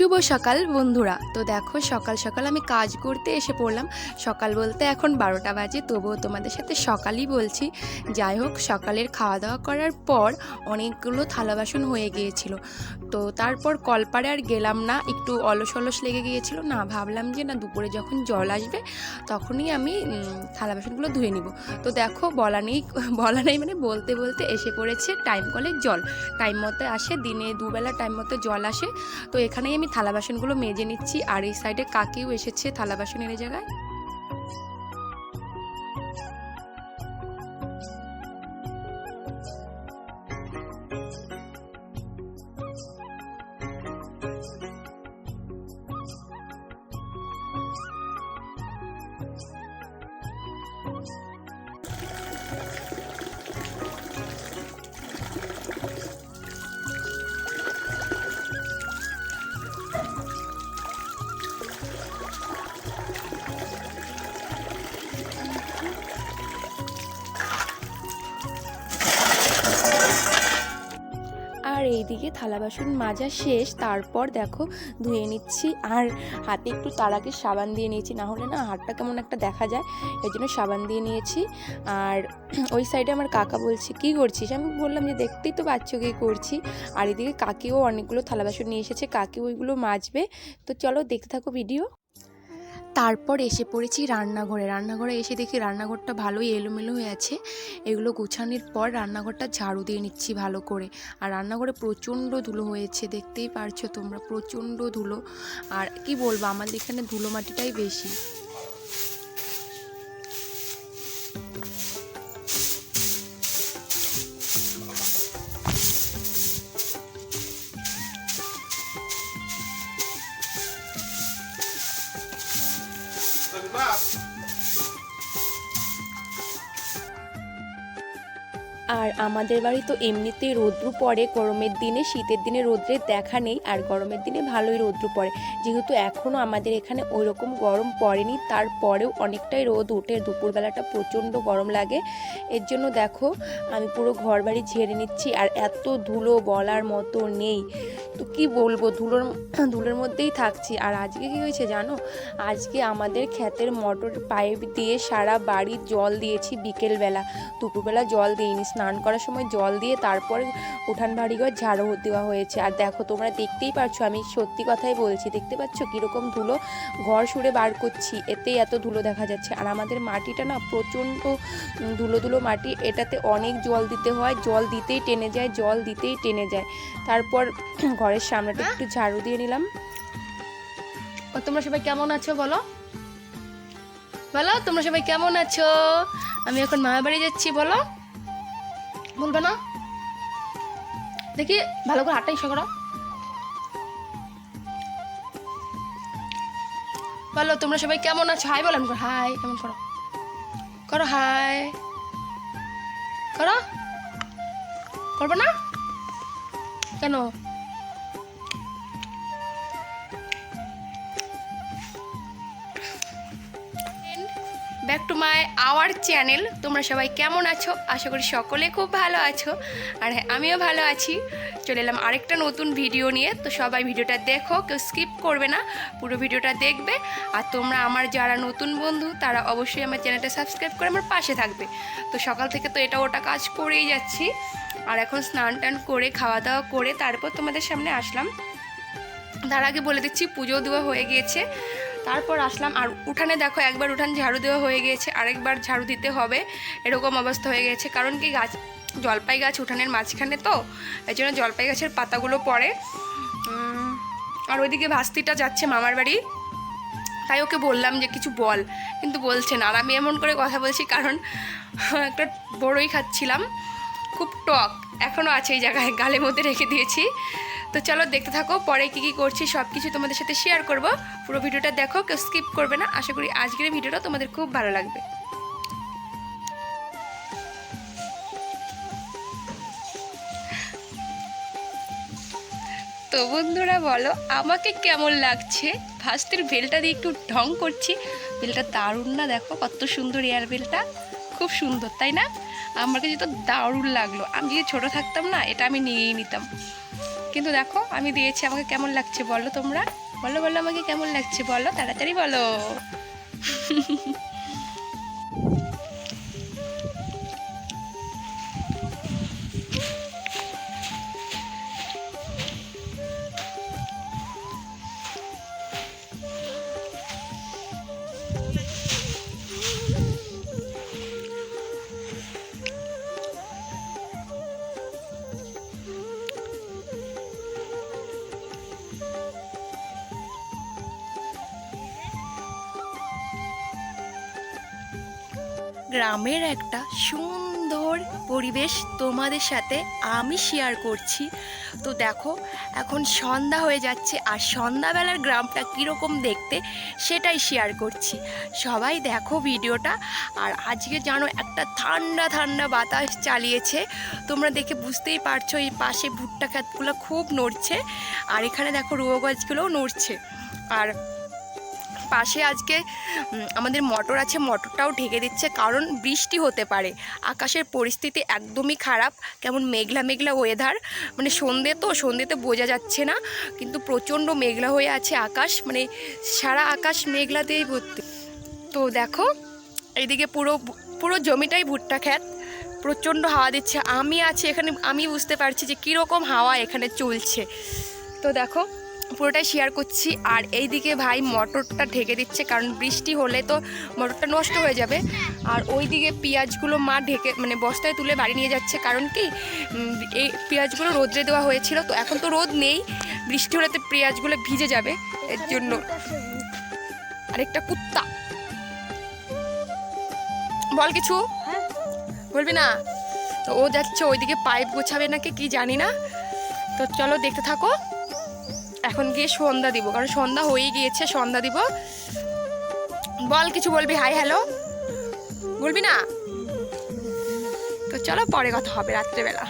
শুভ সকাল বন্ধুরা। তো দেখো, সকাল সকাল আমি কাজ করতে এসে পড়লাম। সকাল বলতে এখন বারোটা বাজে, তবুও তোমাদের সাথে সকালই বলছি। যাই হোক, সকালের খাওয়া দাওয়া করার পর অনেকগুলো থালা বাসন হয়ে গিয়েছিল। তো তারপর কলপারে আর গেলাম না, একটু অলস অলস লেগে গিয়েছিল। না, ভাবলাম যে না, দুপুরে যখন জল আসবে, তখনই আমি থালা বাসনগুলো ধুয়ে নিব। তো দেখো, বলা নেই বলা নেই মানে বলতে বলতে এসে পড়েছে টাইম কলের জল। টাইম মতো আসে, দিনে দুবেলা টাইম মতো জল আসে। তো এখানেই আমি থালা বাসনগুলো মেজে নিচ্ছি। আর এই সাইডে কাকিও এসেছে থালা বাসনের এনে জায়গায়। এইদিকে থালা বাসন মাজা শেষ, তারপর দেখো ধুয়ে নিচ্ছি। আর হাতে একটু তার আগে সাবান দিয়ে নিয়েছি, না হলে না হাতটা কেমন একটা দেখা যায় এই জন্য সাবান দিয়ে নিয়েছি। আর ওই সাইডে আমার কাকা বলছে, কি করছিস? আমি বললাম যে, দেখতেই তো পাচ্ছ কি করছি। আর এদিকে কাকিও অনেকগুলো থালা বাসন নিয়ে এসেছে, কাকি ওইগুলো মাজবে। তো চলো দেখতে থাকো ভিডিও। তারপর এসে পড়েছি রান্নাঘরে। রান্নাঘরে এসে দেখি রান্নাঘরটা ভালোই এলোমেলো হয়ে আছে। এগুলো গুছানোর পর রান্নাঘরটা ঝাড়ু দিয়ে নিচ্ছি ভালো করে। আর রান্নাঘরে প্রচণ্ড ধুলো হয়েছে, দেখতেই পারছ তোমরা, প্রচণ্ড ধুলো। আর কি বলব, আমাদের এখানে ধুলো মাটিটাই বেশি। আর আমাদের বাড়ি তো এমনিতেই রৌদ্র পড়ে, গরমের দিনে, শীতের দিনে রৌদ্রের দেখা নেই আর গরমের দিনে ভালোই রৌদ্র পড়ে। যেহেতু এখনও আমাদের এখানে ওই রকম গরম পড়েনি, তারপরেও অনেকটাই রোদ ওঠে। দুপুরবেলাটা প্রচণ্ড গরম লাগে। এর জন্য দেখো, আমি পুরো ঘর বাড়ি ঝেড়ে নিচ্ছি আর এত ধুলো বলার মতো নেই। তো কি বলব, ধুলোর ধুলোর মধ্যেই থাকছি। আর আজকে কি হয়েছে জানো? আজকে আমাদের ক্ষেতের মোটর পাইপ দিয়ে সারা বাড়ি জল দিয়েছি বিকেলবেলা। দুপুরবেলা জল দিইনি স্নান করার সময় জল দিয়ে তারপর উঠান বাড়িঘর ঝাড়ু দেওয়া হয়েছে। আর দেখো, তোমরা দেখতেই পারছ, আমি সত্যি কথাই বলছি, দেখতে পাচ্ছ কীরকম ধুলো ঘর সুরে বার করছি, এতেই এত ধুলো দেখা যাচ্ছে। আর আমাদের মাটিটা না প্রচণ্ড ধুলো ধুলো মাটি, এটাতে অনেক জল দিতে হয়, জল দিতেই টেনে যায়, জল দিতেই টেনে যায়। তারপর ঘরের সামনেটা একটু ঝাড়ু দিয়ে নিলাম। তোমরা সবাই কেমন আছো বলো? বলো, তোমরা সবাই কেমন আছো? আমি এখন মামা বাড়ি যাচ্ছি, বলো। বলবে না? দেখি, ভালো করে হাতটা ইসা করো। বলো, তোমরা সবাই কেমন আছো? হাই বলেন বলো হাই, কেমন করো? করো, হাই। করো? করব না? কেন? Back to my our channel. তোমরা সবাই কেমন আছো? আশা করি সকলে খুব ভালো আছো। আর হ্যাঁ আমিও ভালো আছি। চলে এলাম আরেকটা নতুন ভিডিও নিয়ে। তো সবাই ভিডিওটা দেখো, কেউ স্কিপ করবে না, পুরো ভিডিওটা দেখবে। আর তোমরা আমার যারা নতুন বন্ধু, তারা অবশ্যই আমার চ্যানেলটা সাবস্ক্রাইব করে আমার পাশে থাকবে। তো সকাল থেকে তো এটা ওটা কাজ করেই যাচ্ছি। আর এখন স্নান টান করে, খাওয়া দাওয়া করে, তারপর তোমাদের সামনে আসলাম। তার আগে বলে দিচ্ছি, পুজো দেওয়া হয়ে গিয়েছে। তারপর আসলাম আর উঠানে দেখো একবার উঠান ঝাড়ু দেওয়া হয়ে গিয়েছে, আরেকবার ঝাড়ু দিতে হবে। এরকম অবস্থা হয়ে গেছে কারণ কি গাছ, জলপাই গাছ উঠানের মাঝখানে তো এই জন্য জলপাই গাছের পাতাগুলো পড়ে। আর ওইদিকে ভাস্তিটা যাচ্ছে মামার বাড়ি। তাই ওকে বললাম যে কিছু বল, কিন্তু বলছে না। আর আমি এমন করে কথা বলছি কারণ একটা বড়ই খাচ্ছিলাম। খুব টক এখনও আছে এই জায়গায় গালের মধ্যে রেখে দিয়েছি। তো চলো দেখতে থাকো, পরে কী কী করছি সব কিছু তোমাদের সাথে শেয়ার করব। পুরো ভিডিওটা দেখো, কেউ স্কিপ করবে না। আশা করি আজকের ভিডিওটা তোমাদের খুব ভালো লাগবে। তো বন্ধুরা বলো, আমাকে কেমন লাগছে? ভাস্তের বেলটা দিয়ে একটু ঢং করছি। বেলটা দারুণ না দেখো? কত সুন্দর এয়ার বেলটা খুব সুন্দর, তাই না? আমার কাছে তো দারুণ লাগল। আমি যদি ছোটো থাকতাম না, এটা আমি নিয়েই নিতাম। কিন্তু দেখো, আমি দিয়েছি, আমাকে কেমন লাগছে বলো তোমরা? বলো বলো আমাকে কেমন লাগছে বলো? তাড়াতাড়ি বলো। গ্রামের একটা সুন্দর পরিবেশ তোমাদের সাথে আমি শেয়ার করছি। তো দেখো, এখন সন্ধ্যা হয়ে যাচ্ছে আর সন্ধ্যাবেলার গ্রামটা কীরকম দেখতে সেটাই শেয়ার করছি। সবাই দেখো ভিডিওটা আর আজকে জানো একটা ঠান্ডা ঠান্ডা বাতাস চালিয়েছে। তোমরা দেখে বুঝতেই পারছ এই পাশে ভুট্টা ক্ষেতগুলো খুব নড়ছে আর এখানে দেখো রুয়ো গাছগুলোও নড়ছে। আর পাশে আজকে আমাদের মটর আছে মটরটাও ঢেকে দিচ্ছে, কারণ বৃষ্টি হতে পারে। আকাশের পরিস্থিতি একদমই খারাপ, কেমন মেঘলা মেঘলা ওয়েদার মানে সন্ধে তো, সন্ধেতে বোঝা যাচ্ছে না, কিন্তু প্রচণ্ড মেঘলা হয়ে আছে আকাশ মানে সারা আকাশ মেঘলা দিয়েই ভর্তি। তো দেখো, এইদিকে পুরো পুরো জমিটাই ভুট্টা খ্যাত প্রচণ্ড হাওয়া দিচ্ছে, আমি আছি এখানে, আমি বুঝতে পারছি যে কীরকম হাওয়া এখানে চলছে। তো দেখো পুরোটাই শেয়ার করছি। আর এই দিকে ভাই মটরটা ঢেকে দিচ্ছে, কারণ বৃষ্টি হলে তো মটরটা নষ্ট হয়ে যাবে। আর ওই দিকে পেঁয়াজগুলো মা ঢেকে মানে বস্তায় তুলে বাড়ি নিয়ে যাচ্ছে। কারণ কি এই পেঁয়াজগুলো রোদ্রে দেওয়া হয়েছিল, তো এখন তো রোদ নেই। বৃষ্টি হলে তো পেঁয়াজগুলো ভিজে যাবে, এর জন্য। আরেকটা কুত্তা। বল কিছু। বলবি না? তো ও যাচ্ছে, ওইদিকে পাইপ গোছাবে নাকি, কি জানি না। তো চলো দেখতে থাকো। এখন গিয়ে সন্ধ্যা দিব, কারণ সন্ধ্যা হয়ে গিয়েছে, সন্ধ্যা দিব। বল, কিছু বলবি? হাই হ্যালো বলবি না? তো চলো, পরে কথা হবে, রাত্রেবেলা।